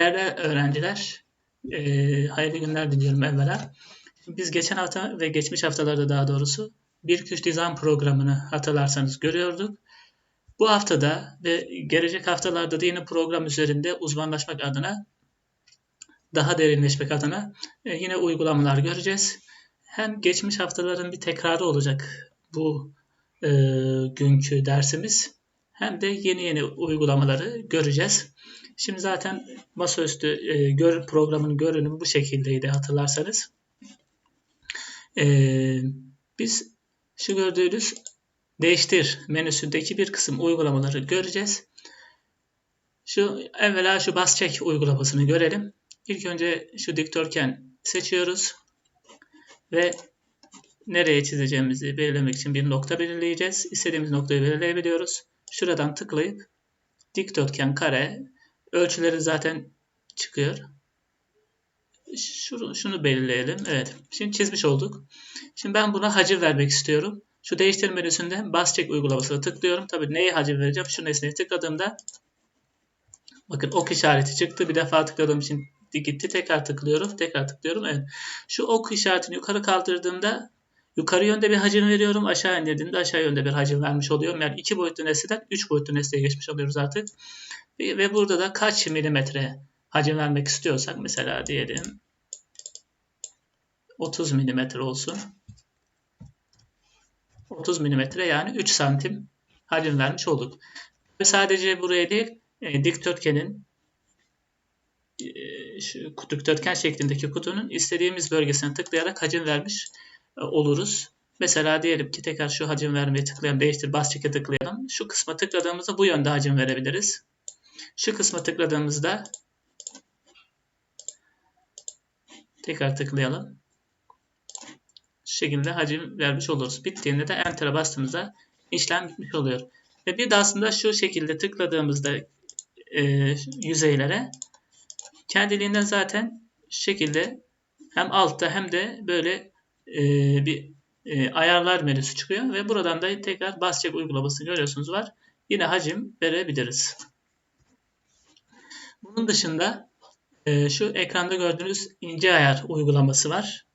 Değerli öğrenciler, e, hayırlı günler diliyorum evvela. Biz geçen hafta ve geçmiş haftalarda daha doğrusu bir güç dizayn programını hatırlarsanız görüyorduk. Bu haftada ve gelecek haftalarda da yine program üzerinde uzmanlaşmak adına, daha derinleşmek adına e, yine uygulamalar göreceğiz. Hem geçmiş haftaların bir tekrarı olacak bu e, günkü dersimiz hem de yeni yeni uygulamaları göreceğiz. Şimdi zaten masaüstü e, gör, programın görünümü bu şekildeydi hatırlarsanız. E, biz şu gördüğünüz değiştir menüsündeki bir kısım uygulamaları göreceğiz. Şu evvela şu bas çek uygulamasını görelim. İlk önce şu dikdörtgen seçiyoruz ve nereye çizeceğimizi belirlemek için bir nokta belirleyeceğiz. İstediğimiz noktayı belirleyebiliyoruz. Şuradan tıklayıp dikdörtgen kare ölçüleri zaten çıkıyor. Şunu, şunu belirleyelim. Evet. Şimdi çizmiş olduk. Şimdi ben buna hacim vermek istiyorum. Şu değiştir menüsünde bas çek uygulamasına tıklıyorum. Tabii neye hacim vereceğim? Şu nesneye tıkladığımda bakın ok işareti çıktı. Bir defa tıkladığım için gitti. Tekrar tıklıyorum. Tekrar tıklıyorum. Evet. Şu ok işaretini yukarı kaldırdığımda yukarı yönde bir hacim veriyorum. Aşağı indirdiğimde aşağı yönde bir hacim vermiş oluyorum. Yani iki boyutlu nesneden üç boyutlu nesneye geçmiş oluyoruz artık. Ve burada da kaç milimetre hacim vermek istiyorsak mesela diyelim 30 milimetre olsun. 30 milimetre yani 3 santim hacim vermiş olduk. Ve sadece buraya değil e, dikdörtgenin e, şu dikdörtgen şeklindeki kutunun istediğimiz bölgesine tıklayarak hacim vermiş e, oluruz. Mesela diyelim ki tekrar şu hacim vermeye tıklayalım, değiştir, bas çeke tıklayalım. Şu kısma tıkladığımızda bu yönde hacim verebiliriz. Şu kısma tıkladığımızda tekrar tıklayalım. Şu şekilde hacim vermiş oluruz. Bittiğinde de Enter'a bastığımızda işlem bitmiş oluyor. Ve bir de aslında şu şekilde tıkladığımızda e, yüzeylere kendiliğinden zaten şu şekilde hem altta hem de böyle e, bir e, ayarlar menüsü çıkıyor ve buradan da tekrar bas çek uygulamasını görüyorsunuz var. Yine hacim verebiliriz. Bunun dışında e, şu ekranda gördüğünüz ince ayar uygulaması var.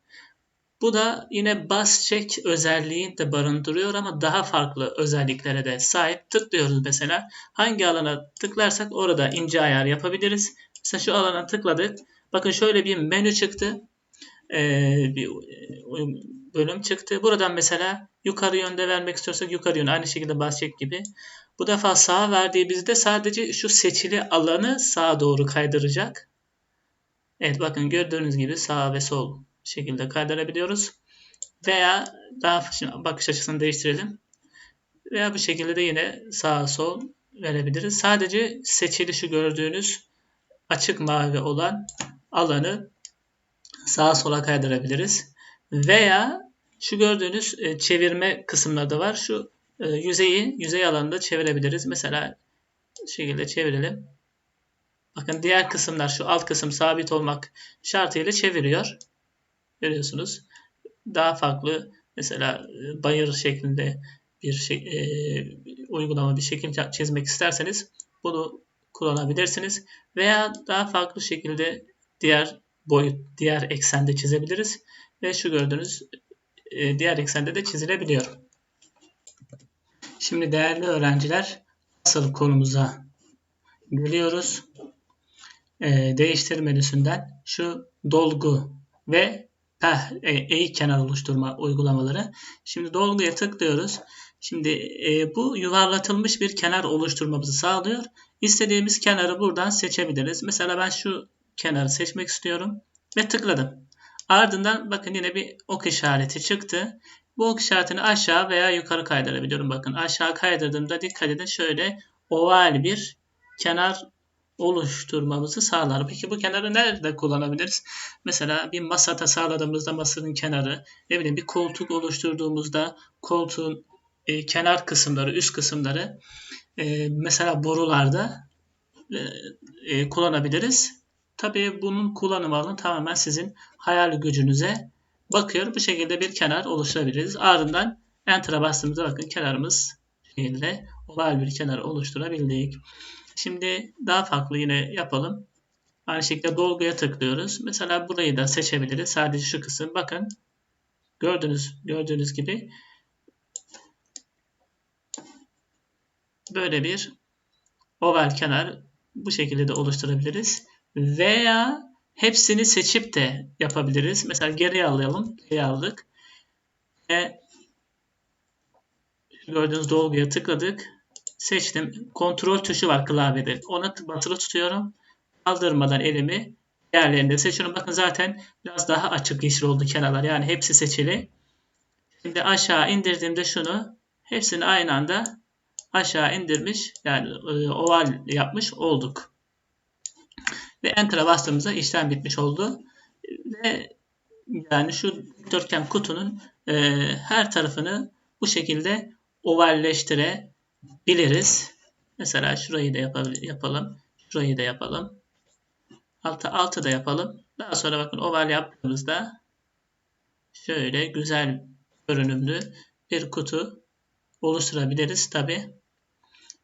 Bu da yine bas çek özelliğini de barındırıyor ama daha farklı özelliklere de sahip. Tıklıyoruz mesela. Hangi alana tıklarsak orada ince ayar yapabiliriz. Mesela şu alana tıkladık. Bakın şöyle bir menü çıktı. Ee, bir bölüm çıktı. Buradan mesela yukarı yönde vermek istiyorsak yukarı yön aynı şekilde bas çek gibi. Bu defa sağa verdiğimizde sadece şu seçili alanı sağa doğru kaydıracak. Evet bakın gördüğünüz gibi sağ ve sol şekilde kaydırabiliyoruz. Veya daha bakış açısını değiştirelim. Veya bu şekilde de yine sağ sol verebiliriz. Sadece seçili şu gördüğünüz açık mavi olan alanı sağa sola kaydırabiliriz. Veya şu gördüğünüz e, çevirme kısımları da var. Şu e, yüzeyi yüzey alanında çevirebiliriz. Mesela şu şekilde çevirelim. Bakın diğer kısımlar şu alt kısım sabit olmak şartıyla çeviriyor. Görüyorsunuz. Daha farklı mesela e, bayır şeklinde bir şey, e, uygulama bir şekil çizmek isterseniz bunu kullanabilirsiniz. Veya daha farklı şekilde diğer boyut, diğer eksende çizebiliriz. Ve şu gördüğünüz e, diğer eksende de çizilebiliyor. Şimdi değerli öğrenciler asıl konumuza geliyoruz. Ee, değiştir şu dolgu ve peh, e, eğik kenar oluşturma uygulamaları. Şimdi dolguya tıklıyoruz. Şimdi e, bu yuvarlatılmış bir kenar oluşturmamızı sağlıyor. İstediğimiz kenarı buradan seçebiliriz. Mesela ben şu kenarı seçmek istiyorum ve tıkladım. Ardından bakın yine bir ok işareti çıktı. Bu ok işaretini aşağı veya yukarı kaydırabiliyorum. Bakın aşağı kaydırdığımda dikkat edin şöyle oval bir kenar oluşturmamızı sağlar. Peki bu kenarı nerede kullanabiliriz? Mesela bir masa tasarladığımızda masanın kenarı, ne bileyim bir koltuk oluşturduğumuzda koltuğun e, kenar kısımları, üst kısımları e, mesela borularda e, e, kullanabiliriz. Tabii bunun kullanım alanı tamamen sizin hayal gücünüze bakıyor. Bu şekilde bir kenar oluşturabiliriz. Ardından Enter'a bastığımızda bakın kenarımız şekilde oval bir kenar oluşturabildik. Şimdi daha farklı yine yapalım. Aynı şekilde dolguya tıklıyoruz. Mesela burayı da seçebiliriz. Sadece şu kısım. Bakın. Gördüğünüz, gördüğünüz gibi böyle bir oval kenar bu şekilde de oluşturabiliriz. Veya hepsini seçip de yapabiliriz. Mesela geriye alalım. Geriye aldık. Ve gördüğünüz dolguya tıkladık. Seçtim. Kontrol tuşu var klavyede. Ona basılı tutuyorum. Kaldırmadan elimi diğerlerini de seçiyorum. Bakın zaten biraz daha açık yeşil oldu kenarlar. Yani hepsi seçili. Şimdi aşağı indirdiğimde şunu hepsini aynı anda aşağı indirmiş yani e, oval yapmış olduk. Ve Enter'a bastığımızda işlem bitmiş oldu. Ve yani şu dikdörtgen kutunun e, her tarafını bu şekilde ovalleştirebiliriz. Mesela şurayı da yapalım. Şurayı da yapalım. Altı, altı da yapalım. Daha sonra bakın oval yaptığımızda şöyle güzel görünümlü bir kutu oluşturabiliriz tabi.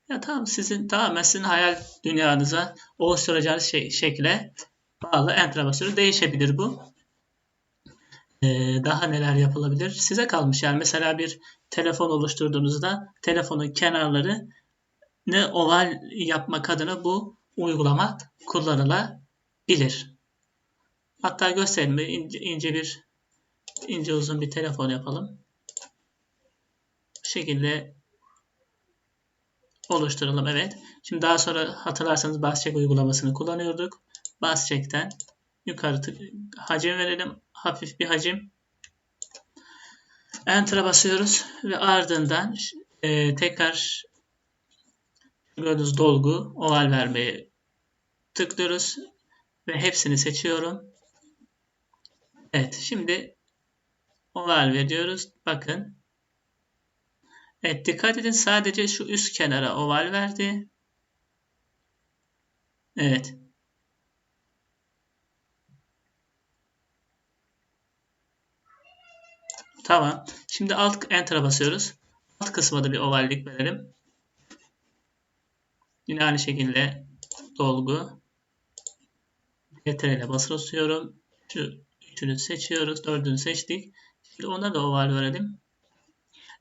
Ya tamam sizin tamamen sizin hayal dünyanıza oluşturacağınız şey, şekle bağlı entegrasyon değişebilir bu. Ee, daha neler yapılabilir? Size kalmış yani mesela bir telefon oluşturduğunuzda telefonun kenarları ne oval yapmak adına bu uygulama kullanılabilir. Hatta gösterelim ince, ince bir ince uzun bir telefon yapalım. Bu şekilde oluşturalım. Evet. Şimdi daha sonra hatırlarsanız BassCheck uygulamasını kullanıyorduk. BassCheck'ten yukarı hacim verelim. Hafif bir hacim. Enter'a basıyoruz ve ardından e, tekrar gördüğünüz dolgu oval vermeye tıklıyoruz ve hepsini seçiyorum. Evet şimdi oval veriyoruz. Bakın Evet dikkat edin sadece şu üst kenara oval verdi. Evet. Tamam. Şimdi alt enter'a basıyoruz. Alt kısma da bir ovallik verelim. Yine aynı şekilde dolgu. Ctrl basılı tutuyorum. Şu üçünü seçiyoruz. Dördünü seçtik. Şimdi ona da oval verelim.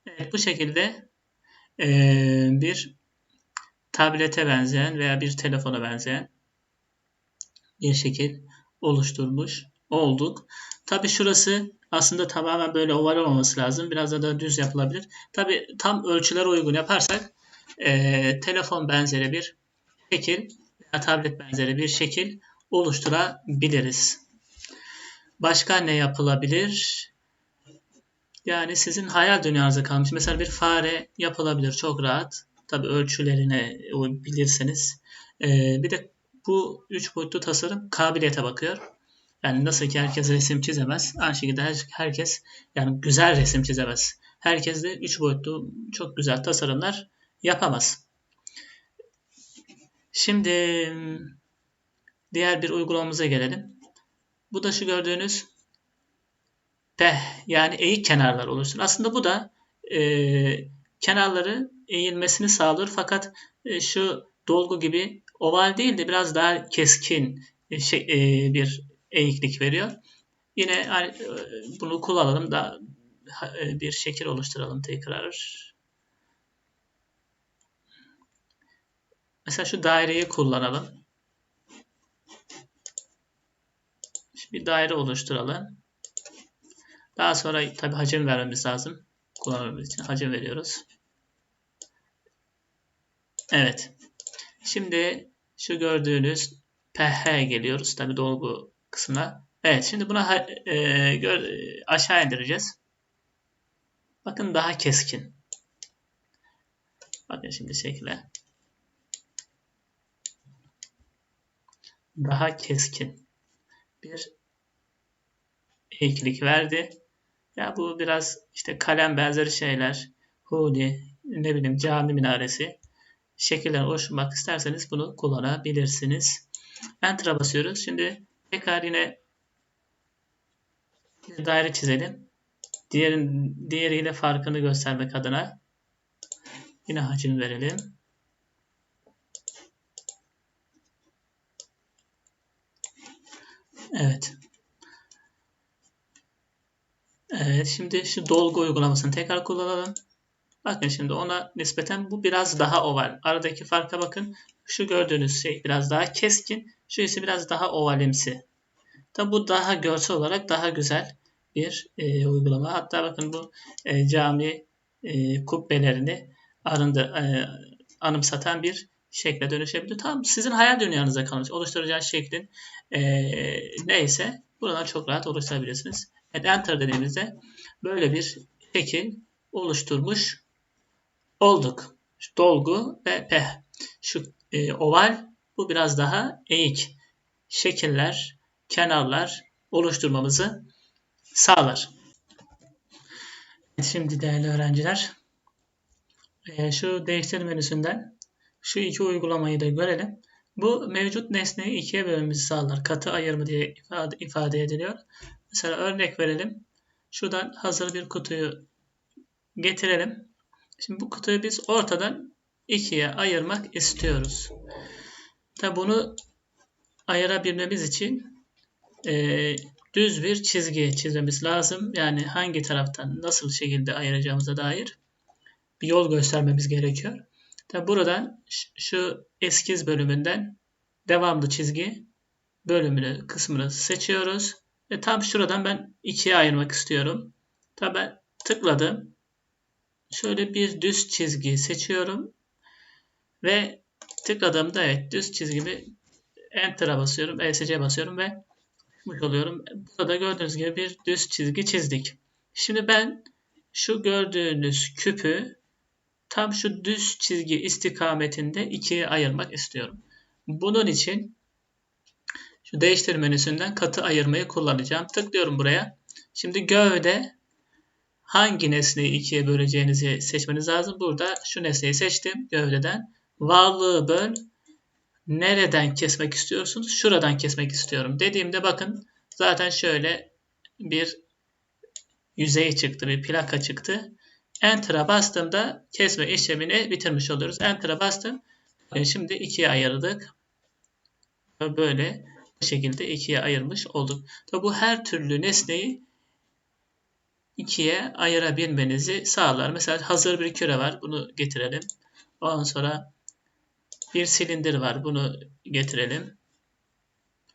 Evet, bu şekilde e, bir tablete benzeyen veya bir telefona benzeyen bir şekil oluşturmuş olduk. Tabi şurası aslında tamamen böyle oval olmaması lazım. Biraz da, da düz yapılabilir. Tabi tam ölçüler uygun yaparsak e, telefon benzeri bir şekil veya tablet benzeri bir şekil oluşturabiliriz. Başka ne yapılabilir? Yani sizin hayal dünyanıza kalmış. Mesela bir fare yapılabilir çok rahat. Tabi ölçülerine bilirseniz. Ee, bir de bu üç boyutlu tasarım kabiliyete bakıyor. Yani nasıl ki herkes resim çizemez. Aynı şekilde her, herkes yani güzel resim çizemez. Herkes de üç boyutlu çok güzel tasarımlar yapamaz. Şimdi diğer bir uygulamamıza gelelim. Bu da şu gördüğünüz peh yani eğik kenarlar oluşturur. Aslında bu da e, kenarları eğilmesini sağlar fakat e, şu dolgu gibi oval değil de biraz daha keskin e, şey, e, bir eğiklik veriyor. Yine e, bunu kullanalım da e, bir şekil oluşturalım tekrar. Mesela şu daireyi kullanalım. Bir daire oluşturalım. Daha sonra tabi hacim vermemiz lazım. Kullanmamız için hacim veriyoruz. Evet. Şimdi şu gördüğünüz ph geliyoruz. Tabi dolgu kısmına. Evet şimdi buna e, gör, aşağı indireceğiz. Bakın daha keskin. Bakın şimdi şekle. Daha keskin bir eğiklik verdi. Ya bu biraz işte kalem benzeri şeyler, huni, ne bileyim cami minaresi şekiller oluşturmak isterseniz bunu kullanabilirsiniz. Enter'a basıyoruz. Şimdi tekrar yine bir daire çizelim. Diğerin, diğeriyle farkını göstermek adına yine hacim verelim. Evet. Şimdi şu dolgu uygulamasını tekrar kullanalım. Bakın şimdi ona nispeten bu biraz daha oval. Aradaki farka bakın. Şu gördüğünüz şey biraz daha keskin. Şu ise biraz daha ovalimsi. Tabi bu daha görsel olarak daha güzel bir e, uygulama. Hatta bakın bu e, cami e, kubbelerini arındı, e, anımsatan bir şekle dönüşebilir. Tam sizin hayal dünyanıza kalmış. Oluşturacağınız şeklin e, neyse buradan çok rahat oluşturabilirsiniz. Evet, Enter dediğimizde böyle bir şekil oluşturmuş olduk. Şu dolgu ve peh. Şu e, oval bu biraz daha eğik şekiller, kenarlar oluşturmamızı sağlar. Şimdi değerli öğrenciler e, şu değiştir menüsünden şu iki uygulamayı da görelim. Bu mevcut nesneyi ikiye bölmemizi sağlar. Katı ayırma diye ifade ediliyor. Mesela örnek verelim. Şuradan hazır bir kutuyu getirelim. Şimdi bu kutuyu biz ortadan ikiye ayırmak istiyoruz. Tabi bunu ayırabilmemiz için e, düz bir çizgi çizmemiz lazım. Yani hangi taraftan nasıl şekilde ayıracağımıza dair bir yol göstermemiz gerekiyor. Tabi buradan şu eskiz bölümünden devamlı çizgi bölümünü kısmını seçiyoruz. Ve tam şuradan ben ikiye ayırmak istiyorum. Tabi ben tıkladım. Şöyle bir düz çizgi seçiyorum. Ve tıkladığımda evet düz çizgimi Enter'a basıyorum. ESC basıyorum ve çıkmış oluyorum. Burada gördüğünüz gibi bir düz çizgi çizdik. Şimdi ben şu gördüğünüz küpü tam şu düz çizgi istikametinde ikiye ayırmak istiyorum. Bunun için şu değiştir menüsünden katı ayırmayı kullanacağım. Tıklıyorum buraya. Şimdi gövde hangi nesneyi ikiye böleceğinizi seçmeniz lazım. Burada şu nesneyi seçtim gövdeden. Varlığı böl. Nereden kesmek istiyorsunuz? Şuradan kesmek istiyorum. Dediğimde bakın zaten şöyle bir yüzey çıktı, bir plaka çıktı. Enter'a bastığımda kesme işlemini bitirmiş oluyoruz. Enter'a bastım. Yani şimdi ikiye ayırdık. Böyle şekilde ikiye ayırmış olduk. Tabi bu her türlü nesneyi ikiye ayırabilmenizi sağlar. Mesela hazır bir küre var. Bunu getirelim. Ondan sonra bir silindir var. Bunu getirelim.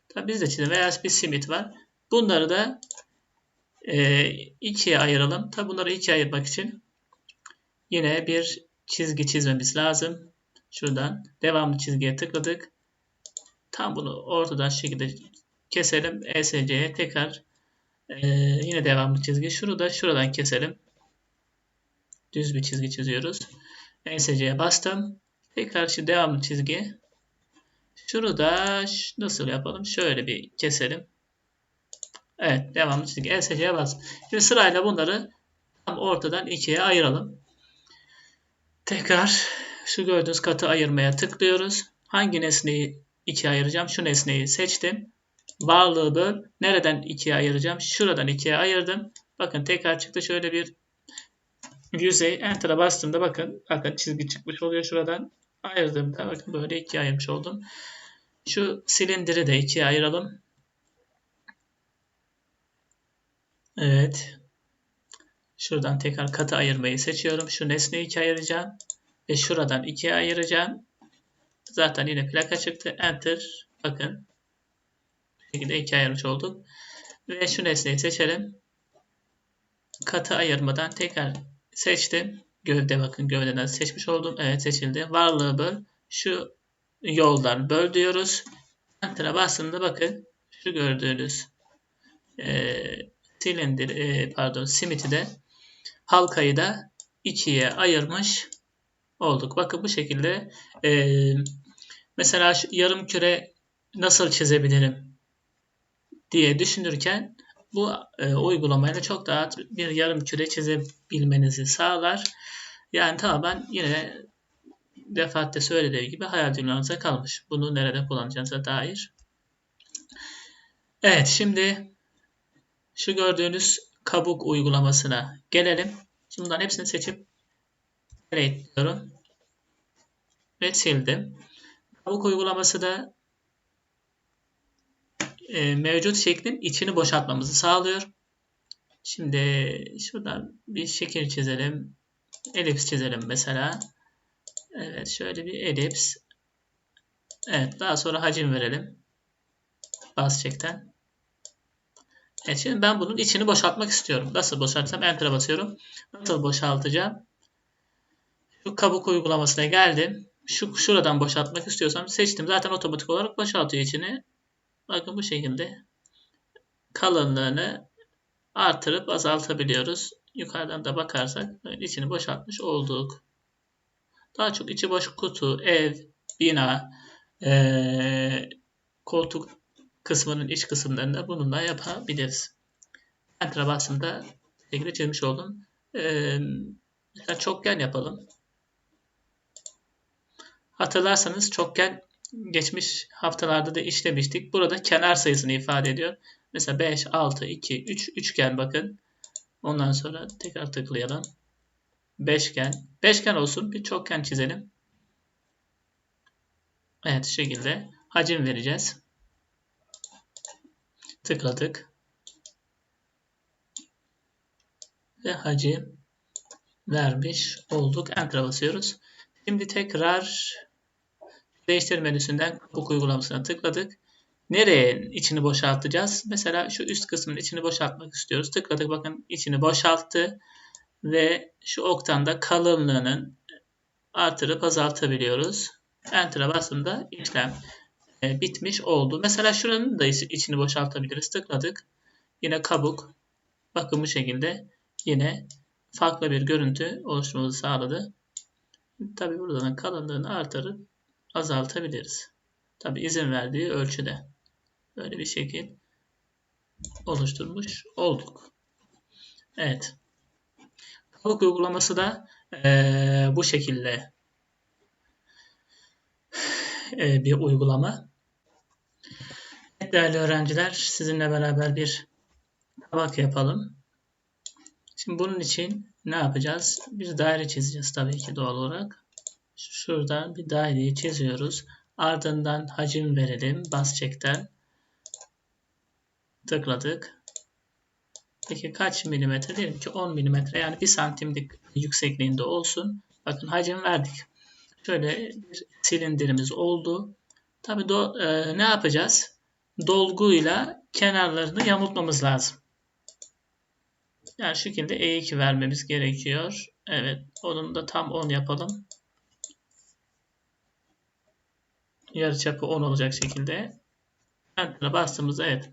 Tabi bizde çizelim. Veya bir simit var. Bunları da e, ikiye ayıralım. Tabi bunları ikiye ayırmak için yine bir çizgi çizmemiz lazım. Şuradan devamlı çizgiye tıkladık. Tam bunu ortadan şekilde keselim. ESC'ye tekrar ee, yine devamlı çizgi. Şunu da şuradan keselim. Düz bir çizgi çiziyoruz. ESC'ye bastım. Tekrar şu devamlı çizgi. Şunu da nasıl yapalım? Şöyle bir keselim. Evet devamlı çizgi. ESC'ye bas. Şimdi sırayla bunları tam ortadan ikiye ayıralım. Tekrar şu gördüğünüz katı ayırmaya tıklıyoruz. Hangi nesneyi ikiye ayıracağım? Şu nesneyi seçtim. Varlığı. Nereden ikiye ayıracağım? Şuradan ikiye ayırdım. Bakın tekrar çıktı. Şöyle bir yüzey. Enter'a bastığımda bakın. Bakın çizgi çıkmış oluyor şuradan. Ayırdığımda bakın böyle ikiye ayırmış oldum. Şu silindiri de ikiye ayıralım. Evet. Şuradan tekrar katı ayırmayı seçiyorum. Şu nesneyi ikiye ayıracağım. Ve şuradan ikiye ayıracağım. Zaten yine plaka çıktı. Enter. Bakın. Bu şekilde ikiye ayırmış olduk. Ve şu nesneyi seçelim. Katı ayırmadan tekrar seçtim. Gövde bakın gövdeden seçmiş oldum. Evet seçildi. Varlığı böl. Şu yoldan böl diyoruz. Enter'a bastığımda bakın şu gördüğünüz e, silindir e, pardon simiti de halkayı da ikiye ayırmış olduk. Bakın bu şekilde e, mesela yarım küre nasıl çizebilirim diye düşünürken bu e, uygulamayla çok daha bir yarım küre çizebilmenizi sağlar. Yani tamamen yine defaatle söylediği gibi hayal dünyanıza kalmış. Bunu nerede kullanacağınıza dair. Evet şimdi şu gördüğünüz kabuk uygulamasına gelelim. Şimdi bunların hepsini seçip create diyorum. Ve sildim. Kabuk uygulaması da e, mevcut şeklin içini boşaltmamızı sağlıyor. Şimdi şuradan bir şekil çizelim. Elips çizelim mesela. Evet şöyle bir elips. Evet daha sonra hacim verelim. Bas çekten. Evet şimdi ben bunun içini boşaltmak istiyorum. Nasıl boşaltsam enter'a basıyorum. Nasıl boşaltacağım? Şu kabuk uygulamasına geldim. Şu şuradan boşaltmak istiyorsam seçtim. Zaten otomatik olarak boşaltıyor içini. Bakın bu şekilde kalınlığını artırıp azaltabiliyoruz. Yukarıdan da bakarsak içini boşaltmış olduk. Daha çok içi boş kutu, ev, bina, ee, koltuk kısmının iç kısımlarında bununla yapabiliriz. Enter'a bastığımda şekilde çizmiş oldum. Ee, mesela çokgen yapalım. Hatırlarsanız çokgen geçmiş haftalarda da işlemiştik. Burada kenar sayısını ifade ediyor. Mesela 5, 6, 2, 3 üçgen bakın. Ondan sonra tekrar tıklayalım. Beşgen. Beşgen olsun. Bir çokgen çizelim. Evet şekilde hacim vereceğiz. Tıkladık. Ve hacim vermiş olduk. Enter'a basıyoruz. Şimdi tekrar değiştir menüsünden kabuk uygulamasına tıkladık. Nereye içini boşaltacağız? Mesela şu üst kısmın içini boşaltmak istiyoruz. Tıkladık bakın içini boşalttı ve şu oktanda kalınlığının artırıp azaltabiliyoruz. Enter'a bastığımda işlem e, bitmiş oldu. Mesela şuranın da içini boşaltabiliriz. Tıkladık. Yine kabuk. Bakın bu şekilde yine farklı bir görüntü oluşturmamızı sağladı. Tabi buradan kalınlığını artırıp azaltabiliriz. Tabi izin verdiği ölçüde. Böyle bir şekil oluşturmuş olduk. Evet. Kabuk uygulaması da e, bu şekilde e, bir uygulama. Evet, değerli öğrenciler sizinle beraber bir tabak yapalım. Şimdi bunun için ne yapacağız? Bir daire çizeceğiz tabii ki doğal olarak. Şuradan bir daireyi çiziyoruz. Ardından hacim verelim. Bas çekten. Tıkladık. Peki kaç milimetre? Diyelim ki 10 milimetre yani 1 santimlik yüksekliğinde olsun. Bakın hacim verdik. Şöyle bir silindirimiz oldu. Tabii e, ne yapacağız? Dolguyla kenarlarını yamultmamız lazım. Yani şekilde E2 vermemiz gerekiyor. Evet. Onun da tam 10 yapalım. Yarıçapı 10 olacak şekilde. Enter'a bastığımızda evet.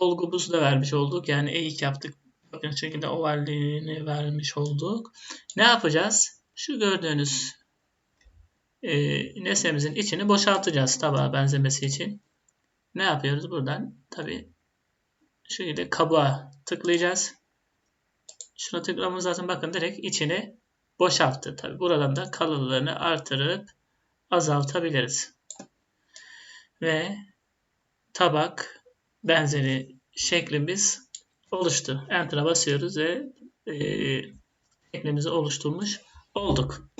Dolgumuzu da vermiş olduk. Yani E2 yaptık. Bakın şekilde ovalliğini vermiş olduk. Ne yapacağız? Şu gördüğünüz e, nesnemizin içini boşaltacağız tabağa benzemesi için. Ne yapıyoruz buradan? Tabi şu şekilde kabuğa tıklayacağız. Şuna tıklamamız lazım. Bakın direkt içini boşalttı. Tabi buradan da kalınlığını artırıp azaltabiliriz. Ve tabak benzeri şeklimiz oluştu. Enter'a basıyoruz ve e, şeklimizi oluşturmuş olduk.